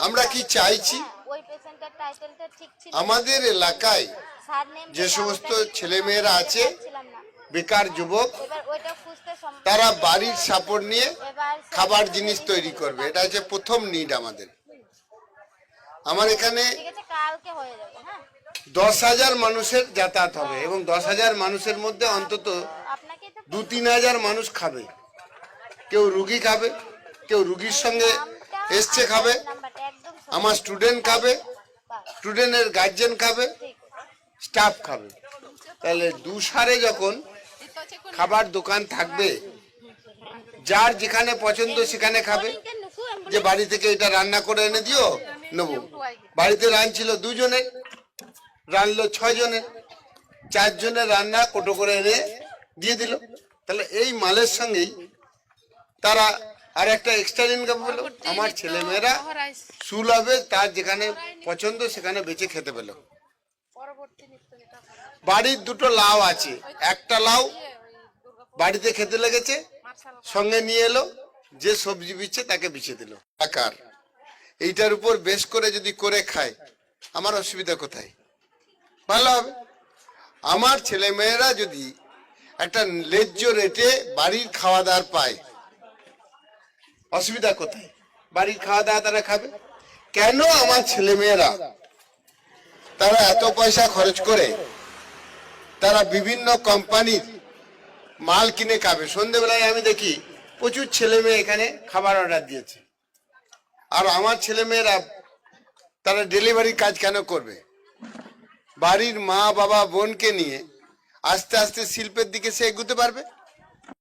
আমরা কি চাইছি? আমাদের এলাকায় যে সমস্ত ছেলেমেয়েরা আছে বেকার যুবক তারা বাড়ির সাপোর্ট নিয়ে খাবার জিনিস তৈরি করবে। এটা হচ্ছে প্রথম নিড আমাদের। আমার এখানে হয়ে দশ হাজার মানুষের যাতায়াত হবে এবং দশ হাজার মানুষের মধ্যে অন্তত দু তিন হাজার মানুষ খাবে। কেউ রুগী খাবে কেউ রুগীর সঙ্গে এসছে খাবে। আমার স্টুডেন্ট খাবে স্টুডেন্টের গার্জেন খাবে স্টাফ খাবে। তাহলে দুসারে যখন খাবার দোকান থাকবে, যার যেখানে পছন্দ সেখানে খাবে। যে বাড়ি থেকে এটা রান্না করে এনে দিও, নেব। বাড়িতে রাঁধছিল দুজনে, রানলো ছয় জনের চারজনের রান্না কোটো করে এনে দিয়ে দিল। তাহলে এই মালের সঙ্গেই তারা আর একটা এক্সট্রা ইনকাম হলো আমার ছেলে মেয়েরা সুলভে তার যেখানে পছন্দ সেখানে বেঁচে খেতে পেল। বাড়ির দুটো লাউ আছে। একটা লাউ বাড়িতে খেতে লেগেছে সঙ্গে নিয়ে এলো যে সবজি বিচ্ছে তাকে বিছে দিল। আকার এইটার উপর বেশ করে যদি করে খায় আমার অসুবিধা কোথায়? ভালো হবে। আমার ছেলে মেয়েরা যদি একটা ন্যায্য রেটে বাড়ির খাওয়া দাওয়ার পায় অসুবিধা কোথায়? বাড়ির খাওয়া দাওয়া তারা খাবে? কেন আমার ছেলে মেয়েরা তারা এত পয়সা খরচ করে তারা বিভিন্ন কোম্পানির মাল কিনে খাবে? সন্ধেবেলায় আমি দেখি প্রচুর ছেলে মেয়ে এখানে খাবার অর্ডার দিয়েছে। আর আমার ছেলে মেয়েরা তারা ডেলিভারি কাজ কেন করবে? বাড়ির মা বাবা বোনকে নিয়ে আস্তে আস্তে শিল্পের দিকে সে এগুতে পারবে?